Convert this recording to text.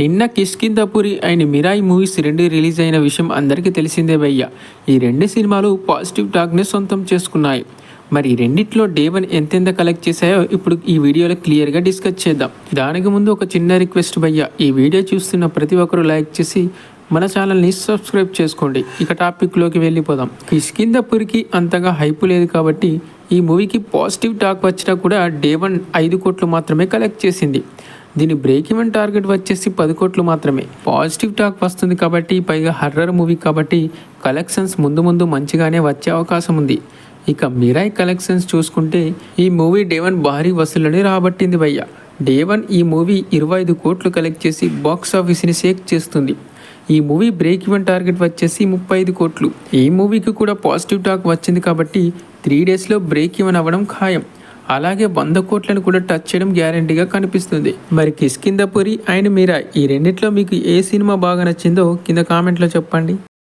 నిన్న Kishkindhapuri and Mirai movies రెండు release అయిన విషయం అందరికీ తెలిసిందే భయ్య. ఈ రెండు సినిమాలు పాజిటివ్ టాక్ని సొంతం చేసుకున్నాయి. మరి రెండిట్లో డే వన్ ఎంతెంత కలెక్ట్ చేశాయో ఇప్పుడు ఈ వీడియోలో క్లియర్గా డిస్కస్ చేద్దాం. దానికి ముందు ఒక చిన్న రిక్వెస్ట్ భయ్య. ఈ వీడియో చూస్తున్న ప్రతి ఒక్కరూ లైక్ చేసి మన ఛానల్ని సబ్స్క్రైబ్ చేసుకోండి. ఇక టాపిక్లోకి వెళ్ళిపోదాం. కిష్కిందపురికి అంతగా హైప్ లేదు కాబట్టి ఈ మూవీకి పాజిటివ్ టాక్ వచ్చినా కూడా డే వన్ ఐదు కోట్లు మాత్రమే కలెక్ట్ చేసింది. దీని బ్రేక్ ఈవెన్ టార్గెట్ వచ్చేసి పది కోట్లు మాత్రమే. పాజిటివ్ టాక్ వస్తుంది కాబట్టి పైగా హర్రర్ మూవీ కాబట్టి కలెక్షన్స్ ముందు ముందు మంచిగానే వచ్చే అవకాశం ఉంది. ఇక మిరాయ్ కలెక్షన్స్ చూసుకుంటే ఈ మూవీ డే వన్ భారీ వసూళ్ళని రాబట్టింది భయ్య. డే వన్ ఈ మూవీ ఇరవై ఐదు కోట్లు కలెక్ట్ చేసి బాక్స్ ఆఫీస్ని షేక్ చేస్తుంది. ఈ మూవీ బ్రేక్ ఈవెన్ టార్గెట్ వచ్చేసి ముప్పై ఐదు కోట్లు. ఈ మూవీకి కూడా పాజిటివ్ టాక్ వచ్చింది కాబట్టి త్రీ డేస్లో బ్రేక్ ఈవెన్ అవ్వడం ఖాయం. అలాగే వంద కోట్లను కూడా టచ్ చేయడం గ్యారంటీగా కనిపిస్తుంది. మరి కిష్కిందపురి అండ్ మీరా ఈ రెండిట్లో మీకు ఏ సినిమా బాగా నచ్చిందో కింద కామెంట్లో చెప్పండి.